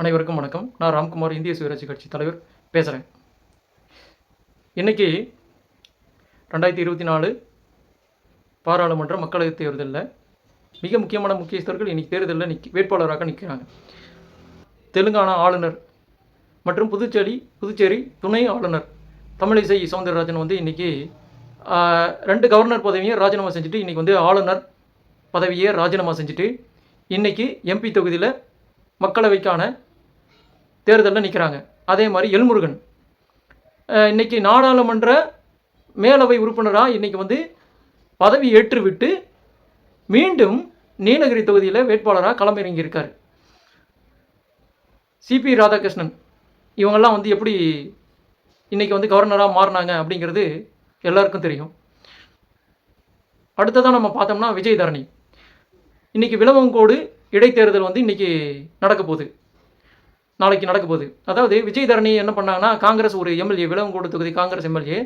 அனைவருக்கும் வணக்கம். நான் ராம்குமார் இந்திய சுயராட்சி கட்சி தலைவர். பேசுகிறேன் இன்றைக்கி ரெண்டாயிரத்தி இருபத்தி நாலு பாராளுமன்ற மக்களவைத் தேர்தலில் மிக முக்கியமான முக்கியஸ்தர்கள் இன்னைக்கு தேர்தலில் நிக் வேட்பாளராக நிற்கிறாங்க தெலுங்கானா ஆளுநர் மற்றும் புதுச்சேரி புதுச்சேரி துணை ஆளுநர் தமிழிசை சவுந்தரராஜன் வந்து இன்றைக்கி ரெண்டு கவர்னர் பதவியை ராஜினாமா செஞ்சுட்டு இன்றைக்கி வந்து ஆளுநர் பதவியை ராஜினாமா செஞ்சுட்டு இன்றைக்கி எம்பி தொகுதியில் மக்களவைக்கான தேர்தலில் நிற்கிறாங்க அதே மாதிரி எல்முருகன். இன்றைக்கி இன்னைக்கு நாடாளுமன்ற மேலவை உறுப்பினராக இன்றைக்கி வந்து பதவி ஏற்றுவிட்டு மீண்டும் நீலகிரி தொகுதியில் வேட்பாளராக களமிறங்கியிருக்கார். சிபி ராதாகிருஷ்ணன். இவங்கெல்லாம் வந்து எப்படி இன்றைக்கி வந்து கவர்னராக மாறினாங்க அப்படிங்கிறது எல்லாருக்கும் தெரியும். அடுத்ததாக நம்ம பார்த்தோம்னா விஜய் தரணி. இன்றைக்கி விளவங்கோடு இடைத்தேர்தல் வந்து இன்றைக்கி நடக்க போகுது. நாளைக்கு நடக்க போகுது. அதாவது விஜய் தரணி என்ன பண்ணாங்கன்னா காங்கிரஸ் ஒரு எம்எல்ஏ விளவங்கோடு தொகுதி காங்கிரஸ் எம்எல்ஏ.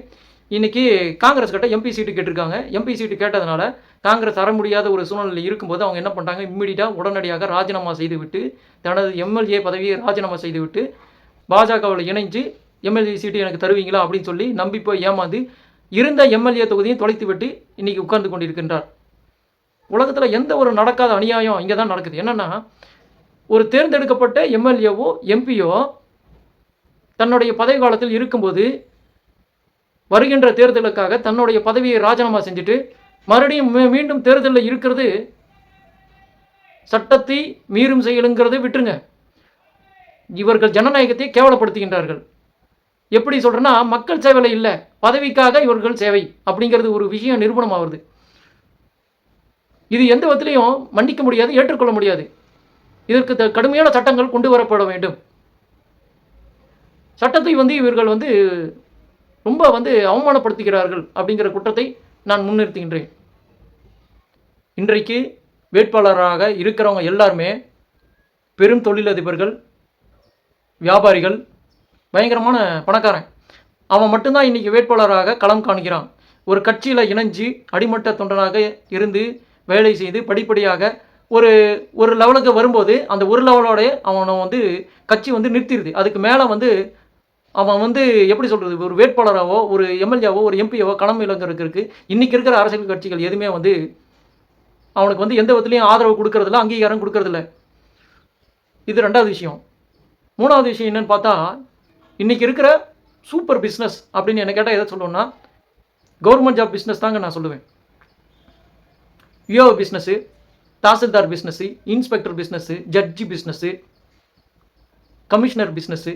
இன்றைக்கி காங்கிரஸ் கிட்ட எம்பி சீட்டு கேட்டிருக்காங்க. எம்பி சீட்டு கேட்டதுனால காங்கிரஸ் தர முடியாத ஒரு சூழ்நிலை இருக்கும்போது அவங்க என்ன பண்ணுறாங்க இம்மிடியாக உடனடியாக ராஜினாமா செய்துவிட்டு தனது எம்எல்ஏ பதவியை ராஜினாமா செய்துவிட்டு பாஜகவில் இணைஞ்சு எம்எல்ஏ சீட்டு எனக்கு தருவீங்களா அப்படின்னு சொல்லி நம்பி போய் ஏமாந்து இருந்த எம்எல்ஏ தொகுதியும் தொலைத்து விட்டு இன்றைக்கி உட்கார்ந்து கொண்டிருக்கின்றார். உலகத்தில் எந்த ஒரு நடக்காத அநியாயம் இங்கே தான் நடக்குது. என்னென்னா ஒரு தேர்ந்தெடுக்கப்பட்ட எம்எல்ஏவோ எம்பியோ தன்னுடைய பதவி காலத்தில் இருக்கும்போது வருகின்ற தேர்தலுக்காக தன்னுடைய பதவியை ராஜினாமா செஞ்சுட்டு மறுபடியும் மீ- மீண்டும் தேர்தலில் இருக்கிறது சட்டத்தை மீறும் செயலுங்கிறதை விட்டுருங்க. இவர்கள் ஜனநாயகத்தை கேவலப்படுத்துகின்றார்கள். எப்படி சொல்கிறேன்னா மக்கள் சேவையில் இல்லை பதவிக்காக இவர்கள் சேவை அப்படிங்கிறது ஒரு விஷயம் நிரூபணம் ஆகுது இது எந்த விதத்திலையும் மன்னிக்க முடியாது ஏற்றுக்கொள்ள முடியாது. இதற்கு த- கடுமையான சட்டங்கள் கொண்டு வரப்பட வேண்டும். சட்டத்தை வந்து இவர்கள் வந்து ரொம்ப வந்து அவமானப்படுத்துகிறார்கள் அப்படிங்கிற குற்றத்தை நான் முன்னிறுத்துகின்றேன். இன்றைக்கு வேட்பாளராக இருக்கிறவங்க எல்லாருமே பெரும் தொழிலதிபர்கள் வியாபாரிகள் பயங்கரமான பணக்காரன். அவன் மட்டும்தான் இன்னைக்கு வேட்பாளராக களம் காணுகிறான். ஒரு கட்சியில் இணைஞ்சு அடிமட்ட தொண்டனாக இருந்து வேலை செய்து படிப்படியாக ஒரு ஒரு லெவலுக்கு வரும்போது அந்த ஒரு லெவலோட அவனை வந்து கட்சி வந்து நிறுத்திடுது அதுக்கு மேலே வந்து அவன் வந்து எப்படி சொல்கிறது ஒரு வேட்பாளராகவோ ஒரு எம்எல்ஏவோ ஒரு எம்பியவோ கடமை இளைஞருக்கு இன்றைக்கி இருக்கிற அரசியல் கட்சிகள் எதுவுமே வந்து அவனுக்கு வந்து எந்த விதத்துலையும் ஆதரவு கொடுக்கறதில்ல அங்கீகாரம் கொடுக்கறதில்ல. இது ரெண்டாவது விஷயம். மூணாவது விஷயம் என்னென்னு பார்த்தா இன்றைக்கி இருக்கிற சூப்பர் பிஸ்னஸ் அப்படின்னு என்ன கேட்டால் எதை சொல்லணும்னா கவர்மெண்ட் ஜாப் பிஸ்னஸ் தாங்க நான் சொல்லுவேன். யூஓ பிஸ்னஸ்ஸு தாசில்தார் பிஸ்னஸ்ஸு இன்ஸ்பெக்டர் பிஸ்னஸ்ஸு ஜட்ஜி பிஸ்னஸ்ஸு கமிஷனர் பிஸ்னஸ்ஸு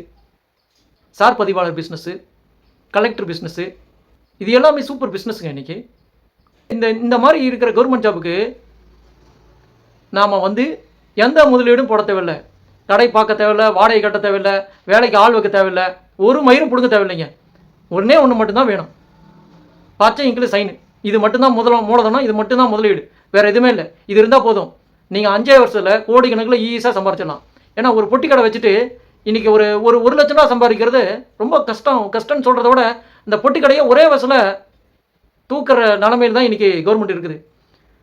சார் பதிவாளர் பிஸ்னஸ்ஸு கலெக்டர் பிஸ்னஸ்ஸு இது எல்லாமே சூப்பர் பிஸ்னஸ்ங்க இன்றைக்கி இந்த இந்த மாதிரி இருக்கிற கவர்மெண்ட் ஜாபுக்கு நாம் வந்து எந்த முதலீடும் போட தேவையில்லை. கடை பார்க்க தேவையில்ல வாடகை கட்ட தேவையில்லை வேலைக்கு ஆள் வைக்க தேவையில்லை ஒரு மயிரும் பிடுங்க தேவையில்லைங்க. ஒன்றே ஒன்று மட்டும்தான் வேணும். பச்சை இங்கிலீஷ் சைனு. இது மட்டும்தான் முதல மூலதனம் இது மட்டும்தான் முதலீடு. வேறு எதுவுமே இல்லை. இது இருந்தால் போதும். நீங்கள் அஞ்சே வருஷத்தில் கோடி கணக்கில் ஈஸியாக சம்பாரிச்சிடலாம். ஏன்னா ஒரு பொட்டி கடை வச்சுட்டு இன்றைக்கி ஒரு ஒரு ஒரு லட்ச ரூபா சம்பாதிக்கிறது ரொம்ப கஷ்டம். கஷ்டம்னு சொல்கிறத விட இந்த பொட்டி கடையை ஒரே வருஷத்தில் தூக்குற நிலமையில் தான் இன்றைக்கி கவர்மெண்ட் இருக்குது.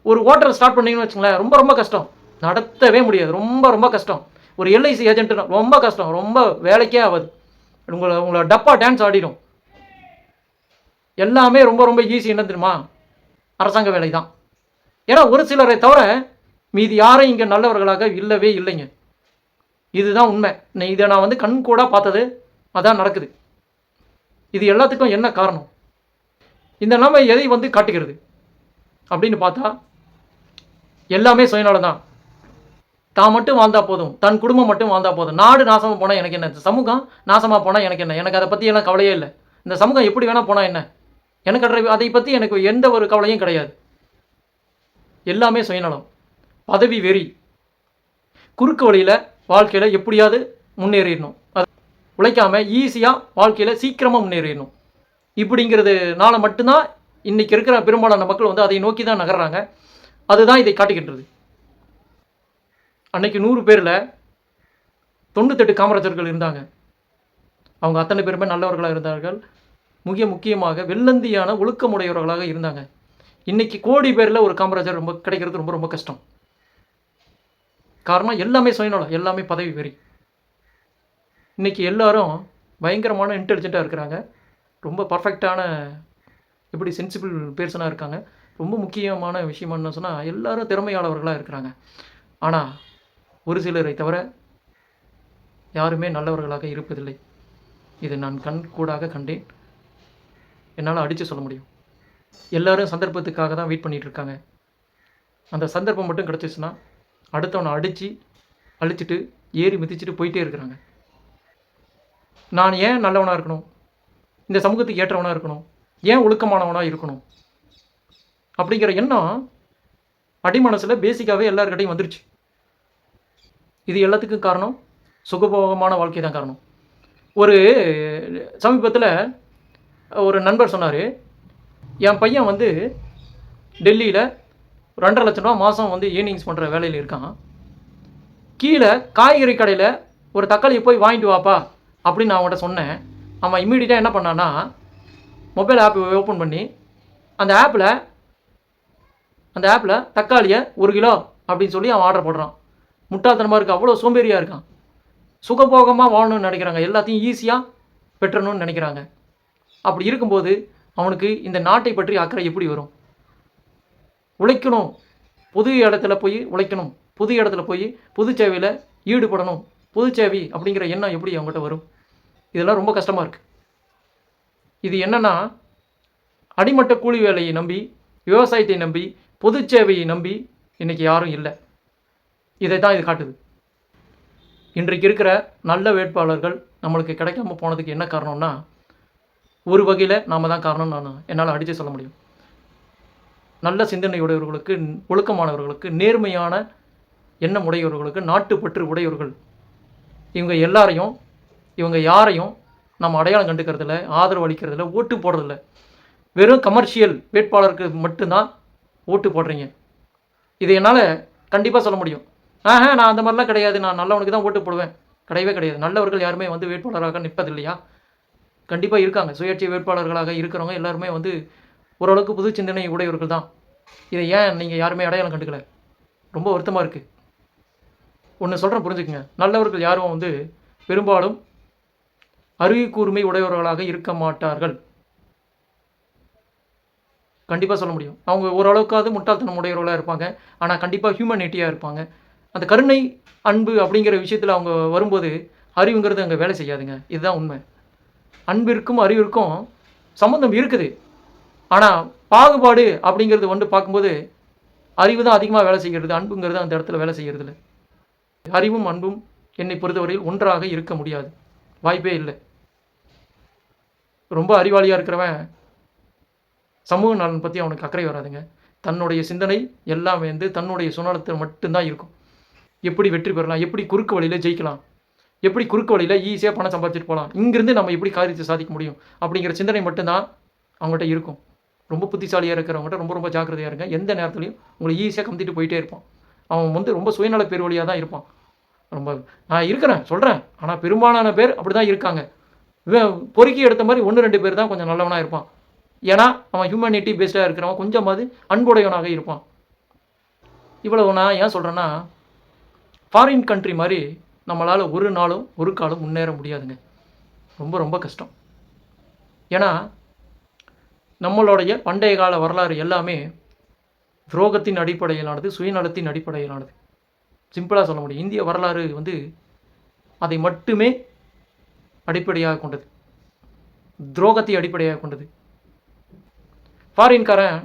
ஒரு ஹோட்டல் ஸ்டார்ட் பண்ணிங்கன்னு வச்சுங்களேன் ரொம்ப ரொம்ப கஷ்டம். நடத்தவே முடியாது. ரொம்ப ரொம்ப கஷ்டம். ஒரு எல்ஐசி ஏஜென்ட்னா ரொம்ப கஷ்டம். ரொம்ப வேலைக்கே ஆகாது. உங்களை உங்களை டப்பா டான்ஸ் ஆடிடும். எல்லாமே ரொம்ப ரொம்ப ஈஸி என்ன தெரியுமா? அரசாங்க வேலை தான் ஏன்னா ஒரு சிலரை தவிர மீதி யாரும் இங்கே நல்லவர்களாக இல்லவே இல்லைங்க. இதுதான் உண்மை. நான் இதை நான் வந்து கண் கூட பார்த்தது அதான் நடக்குது. இது எல்லாத்துக்கும் என்ன காரணம்? இந்த நிலைமை எதை வந்து காட்டுகிறது? அப்படின்னு பார்த்தா எல்லாமே சுயநலம் தான். தான் மட்டும் வாழ்ந்தால் போதும். தன் குடும்பம் மட்டும் வாழ்ந்தால் போதும். நாடு நாசமாக போனால் எனக்கு என்ன? இந்த சமூகம் நாசமாக போனால் எனக்கு என்ன? எனக்கு அதை பற்றி எல்லாம் கவலையே இல்லை. இந்த சமூகம் எப்படி வேணால் போனால் என்ன? எனக்கு அதை பற்றி எனக்கு எந்த ஒரு கவலையும் கிடையாது. எல்லாமே சுயநலம். பதவி வெறி. குறுக்கு வழியில் வாழ்க்கையில் எப்படியாவது முன்னேறிடணும். அது உழைக்காமல் ஈஸியாக வாழ்க்கையில் சீக்கிரமாக முன்னேறிடணும். இப்படிங்கிறதுனால மட்டும்தான் இன்றைக்கி இருக்கிற பெரும்பாலான மக்கள் வந்து அதை நோக்கி தான் நகர்றாங்க. அதுதான் இதை காட்டுகின்றது. அன்னைக்கு நூறு பேரில் தொண்ணூத்தெட்டு காமராஜர்கள் இருந்தாங்க. அவங்க அத்தனை பேருமே நல்லவர்களாக இருந்தார்கள். மிக முக்கியமாக வெள்ளந்தியான ஒழுக்கமுடையவர்களாக இருந்தாங்க. இன்றைக்கி கோடி பேரில் ஒரு காமராஜர் ரொம்ப கிடைக்கிறது ரொம்ப ரொம்ப கஷ்டம். காரணம் எல்லாமே சுயநலம் எல்லாமே பதவி வெறி. இன்றைக்கி எல்லாரும் பயங்கரமான இன்டெலிஜென்ட்டாக இருக்கிறாங்க. ரொம்ப பர்ஃபெக்டான எப்படி சென்சிபிள் பேர்சனாக இருக்காங்க. ரொம்ப முக்கியமான விஷயம் என்ன சொன்னால் எல்லாரும் திறமையாளவர்களாக இருக்கிறாங்க. ஆனால் ஒரு சிலரை தவிர யாருமே நல்லவர்களாக இருப்பதில்லை. இதை நான் கண் கூடாக கண்டேன். என்னால் அடித்து சொல்ல முடியும். எல்லாரும் சந்தர்ப்பத்துக்காக தான் வெயிட் பண்ணிகிட்டு இருக்காங்க அந்த சந்தர்ப்பம் மட்டும் கிடச்சிச்சுன்னா அடுத்தவனை அடித்து அழிச்சிட்டு ஏறி மிதிச்சிட்டு போயிட்டே இருக்கிறாங்க. நான் ஏன் நல்லவனாக இருக்கணும்? இந்த சமூகத்துக்கு ஏற்றவனாக இருக்கணும்? ஏன் ஒழுக்கமானவனாக இருக்கணும்? அப்படிங்கிற எண்ணம் அடிமனசில் பேசிக்காகவே எல்லாருக்கிட்டையும் வந்துருச்சு. இது எல்லாத்துக்கும் காரணம் சுகபோகமான வாழ்க்கை தான் காரணம். ஒரு சமீபத்தில் ஒரு நண்பர் சொன்னார் என் பையன் வந்து டெல்லியில் ரெண்டரை லட்ச ரூபா மாதம் வந்து ஏர்னிங்ஸ் பண்ணுற வேலையில் இருக்கான். கீழே காய்கறி கடையில் ஒரு தக்காளியை போய் வாங்கிட்டு வாப்பா அப்படின்னு நான் அவன்கிட்ட சொன்னேன். அவன் இம்மீடியட்டாக என்ன பண்ணான்னா மொபைல் ஆப் ஓப்பன் பண்ணி அந்த ஆப்பில் அந்த ஆப்பில் தக்காளியை ஒரு கிலோ அப்படின்னு சொல்லி அவன் ஆர்டர் போடுறான். முட்டாள்தனமாக இருக்குது அவ்வளோ சோம்பேறியாக இருக்கான். சுகபோகமாக வாழணும்னு நினைக்கிறாங்க. எல்லாத்தையும் ஈஸியாக பெற்றணும்னு நினைக்கிறாங்க. அப்படி இருக்கும்போது அவனுக்கு இந்த நாட்டை பற்றி அக்கறை எப்படி வரும்? உழைக்கணும். புது இடத்துல போய் உழைக்கணும். புது இடத்துல போய் புது சேவையில் ஈடுபடணும். புது சேவை அப்படிங்கிற எண்ணம் எப்படி அவங்ககிட்ட வரும்? இதெல்லாம் ரொம்ப கஷ்டமாக இருக்குது இது என்னென்னா அடிமட்ட கூலி வேலையை நம்பி விவசாயத்தை நம்பி பொது சேவையை நம்பி இன்னைக்கு யாரும் இல்லை. இதை தான் இது காட்டுது. இன்றைக்கு இருக்கிற நல்ல வேட்பாளர்கள் நம்மளுக்கு கிடைக்காம போனதுக்கு என்ன காரணம்னா ஒரு வகையில் நாம் தான் காரணம் நான் என்னால் அடித்து சொல்ல முடியும். நல்ல சிந்தனையுடையவர்களுக்கு ஒழுக்கமானவர்களுக்கு நேர்மையான எண்ணம் உடையவர்களுக்கு நாட்டுப்பற்று உடையவர்கள் இவங்க எல்லாரையும் இவங்க யாரையும் நம்ம அடையாளம் கண்டுக்கிறதில்ல ஆதரவு அளிக்கிறதில்ல ஓட்டு போடுறதில்ல. வெறும் கமர்ஷியல் வேட்பாளருக்கு மட்டும்தான் ஓட்டு போடுறீங்க. இது என்னால் கண்டிப்பாக சொல்ல முடியும். ஆஹா நான் அந்த மாதிரிலாம் கிடையாது. நான் நல்லவனுக்கு தான் ஓட்டு போடுவேன். கிடையவே கிடையாது. நல்லவர்கள் யாருமே வந்து வேட்பாளராக நிற்பதில்லையா கண்டிப்பாக இருக்காங்க. சுயேட்சை வேட்பாளர்களாக இருக்கிறவங்க எல்லாருமே வந்து ஓரளவுக்கு புது சிந்தனை உடையவர்கள் தான். இதை ஏன் நீங்கள் யாருமே அடையாளம் கண்டுக்கல? ரொம்ப வருத்தமாக இருக்குது ஒன்று சொல்கிறேன் புரிஞ்சுக்குங்க. நல்லவர்கள் யாரும் வந்து பெரும்பாலும் அறிவு கூர்மை உடையவர்களாக இருக்க மாட்டார்கள். கண்டிப்பாக சொல்ல முடியும். அவங்க ஓரளவுக்காவது முட்டாள்தனம் உடையவர்களாக இருப்பாங்க. ஆனால் கண்டிப்பாக ஹியூமனிட்டியாக இருப்பாங்க. அந்த கருணை அன்பு அப்படிங்கிற விஷயத்தில் அவங்க வரும்போது அறிவுங்கிறது அங்கே வேலை செய்யாதுங்க. இதுதான் உண்மை. அன்பிற்கும் அறிவிற்கும் சம்மந்தம் இருக்குது. ஆனால் பாகுபாடு அப்படிங்கிறது வந்து பார்க்கும்போது அறிவு தான் அதிகமாக வேலை செய்கிறது அன்புங்கிறது அந்த இடத்துல வேலை செய்கிறது அறிவும் அன்பும் என்னை பொறுத்தவரையில் ஒன்றாக இருக்க முடியாது. வாய்ப்பே இல்லை. ரொம்ப அறிவாளியாக இருக்கிறவன் சமூக நலன் பற்றி அவனுக்கு அக்கறை வராதுங்க. தன்னுடைய சிந்தனை எல்லாமே வந்து தன்னுடைய சுனலத்தில் மட்டும்தான் இருக்கும். எப்படி வெற்றி பெறலாம் எப்படி குறுக்கு வழியில் ஜெயிக்கலாம் எப்படி குறுக்கு வழியில் ஈஸியாக பணம் சம்பாதிச்சிட்டு போகலாம் இங்கேருந்து நம்ம எப்படி காரியத்தை சாதிக்க முடியும்? அப்படிங்கிற சிந்தனை மட்டும்தான் அவங்ககிட்ட இருக்கும். ரொம்ப புத்திசாலியாக இருக்கிறவங்ககிட்ட ரொம்ப ரொம்ப ஜாக்கிரதையாக இருங்க. எந்த நேரத்துலையும் உங்களை ஈஸியாக கமுத்திட்டு போயிட்டே இருப்பான். அவன் வந்து ரொம்ப சுயநல பெருவழியாக தான் இருப்பான். ரொம்ப நான் இருக்கிறேன் சொல்கிறேன் ஆனால் பெரும்பாலான பேர் அப்படி தான் இருக்காங்க பொறுக்கி எடுத்த மாதிரி ஒன்று ரெண்டு பேர் தான் கொஞ்சம் நல்லவனாக இருப்பான். ஏன்னா அவன் ஹியூமனிட்டி பேஸ்டாக இருக்கிறவன் கொஞ்சமாவது அன்புடையவனாக இருப்பான். இவ்வளவு நான் ஏன் சொல்கிறேன்னா ஃபாரின் கண்ட்ரி மாதிரி நம்மளால் ஒரு நாளும் ஒரு காலம் முன்னேற முடியாதுங்க. ரொம்ப ரொம்ப கஷ்டம். ஏன்னா நம்மளுடைய பண்டைய கால வரலாறு எல்லாமே துரோகத்தின் அடிப்படையிலானது சுயநலத்தின் அடிப்படையிலானது. சிம்பிளாக சொல்ல முடியும். இந்திய வரலாறு வந்து அதை மட்டுமே அடிப்படையாக கொண்டது. துரோகத்தை அடிப்படையாக கொண்டது. ஃபாரின்காரன்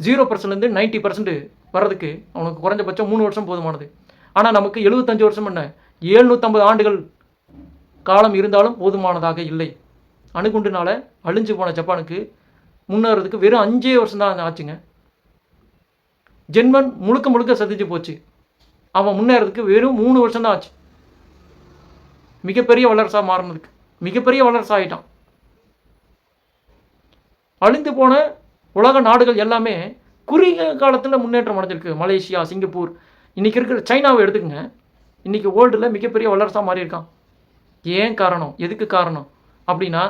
ஜீரோ பர்சன்ட்லேருந்து நைன்ட்டி பர்சன்ட் வர்றதுக்கு அவனுக்கு குறைஞ்சபட்சம் மூணு வருஷம் போதுமானது. ஆனால் நமக்கு எழுபத்தஞ்சு வருஷம் என்ன? ஏழ்நூற்றம்பது ஆண்டுகள் காலம் இருந்தாலும் போதுமானதாக இல்லை. அணுகுண்டுனால் அழிஞ்சு போன ஜப்பானுக்கு முன்னேறதுக்கு வெறும் அஞ்சே வருஷம் தான் ஆச்சுங்க. ஜென்மன் முழுக்க முழுக்க சந்திச்சு போச்சு. அவன் முன்னேறதுக்கு வெறும் மூணு வருஷம் தான் ஆச்சு. மிகப்பெரிய வல்லரசாக மாறினதுக்கு. மிகப்பெரிய வல்லரசாகிட்டான் அழிந்து போன உலக நாடுகள் எல்லாமே குறுகிய காலத்தில் முன்னேற்றம் அடைஞ்சிருக்கு. மலேசியா சிங்கப்பூர் இன்றைக்கி இருக்கிற சைனாவை எடுத்துக்கங்க. இன்றைக்கி வேர்ல்டில் மிகப்பெரிய வல்லரசாக மாறி இருக்கான். ஏன் காரணம்? எதுக்கு காரணம்? அப்படின்னா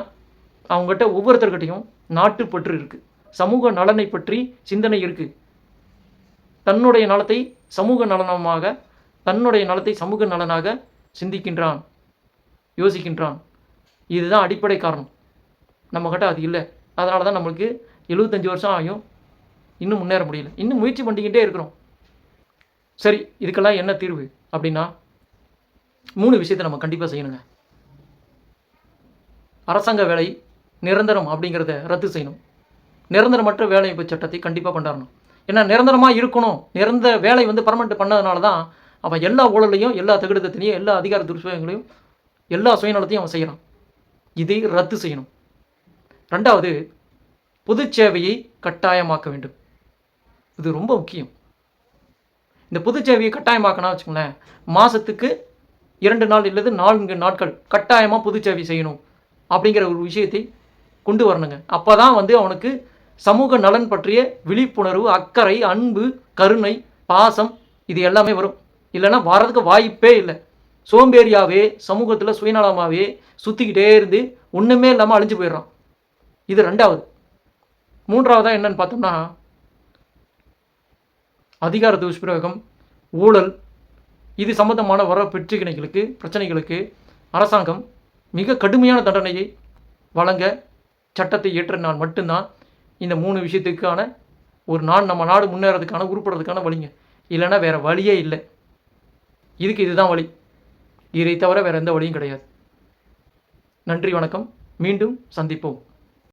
அவங்ககிட்ட ஒவ்வொருத்தர்கிட்டையும் நாட்டுப்பற்று இருக்குது சமூக நலனை பற்றி சிந்தனை இருக்குது தன்னுடைய நலத்தை சமூக நலனமாக தன்னுடைய நலத்தை சமூக நலனாக சிந்திக்கின்றான் யோசிக்கின்றான். இதுதான் அடிப்படை காரணம். நம்மக்கிட்ட அது இல்லை. அதனால தான் நம்மளுக்கு எழுபத்தஞ்சு வருஷம் ஆகியும் இன்னும் முன்னேற முடியல. இன்னும் முயற்சி பண்ணிக்கிட்டே இருக்கிறோம். சரி இதுக்கெல்லாம் என்ன தீர்வு? அப்படின்னா மூணு விஷயத்தை நம்ம கண்டிப்பாக செய்யணுங்க. அரசாங்க வேலை நிரந்தரம் அப்படிங்கிறத ரத்து செய்யணும். நிரந்தரமற்ற வேலைவாய்ப்பு சட்டத்தை கண்டிப்பாக கொண்டாடணும். ஏன்னா நிரந்தரமாக இருக்கணும். நிரந்தர வேலை வந்து பர்மனெண்ட் பண்ணதுனால தான் அவன் எல்லா ஊழலையும் எல்லா தகுடத்தையும் எல்லா அதிகார துஷ்பிரயோகங்களையும் எல்லா சுயநலத்தையும் அவன் செய்கிறான் இதை ரத்து செய்யணும். ரெண்டாவது பொது சேவையை கட்டாயமாக்க வேண்டும். இது ரொம்ப முக்கியம். இந்த பொது சேவையை கட்டாயமாக்கினா வச்சுக்கோங்களேன் மாதத்துக்கு இரண்டு நாள் இல்லது நான்கு நாட்கள் கட்டாயமாக புதுச்சேவை செய்யணும் அப்படிங்கிற ஒரு விஷயத்தை கொண்டு வரணுங்க. அப்போ தான் வந்து அவனுக்கு சமூக நலன் பற்றிய விழிப்புணர்வு அக்கறை அன்பு கருணை பாசம் இது எல்லாமே வரும். இல்லைன்னா வரதுக்கு வாய்ப்பே இல்லை. சோம்பேறியாகவே சமூகத்தில் சுயநலமாகவே சுற்றிக்கிட்டே இருந்து ஒன்றுமே இல்லாமல் அழிஞ்சு போயிடுறான். இது ரெண்டாவது. மூன்றாவதாக என்னன்னு பார்த்தோம்னா அதிகார துஷ்பிரயோகம் ஊழல் இது சம்பந்தமான வர பிரச்சனைகளுக்கு பிரச்சனைகளுக்கு அரசாங்கம் மிக கடுமையான தண்டனையை வழங்க சட்டத்தை இயற்றினால் மட்டும்தான் இந்த மூணு விஷயத்துக்கான ஒரு நாடு நம்ம நாடு முன்னேறதுக்கான உருப்படுறதுக்கான வழிங்க. இல்லைன்னா வேறு வழியே இல்லை. இதுக்கு இதுதான் வழி. இதை தவிர வேறு எந்த வழியும் கிடையாது. நன்றி வணக்கம். மீண்டும் சந்திப்போம்.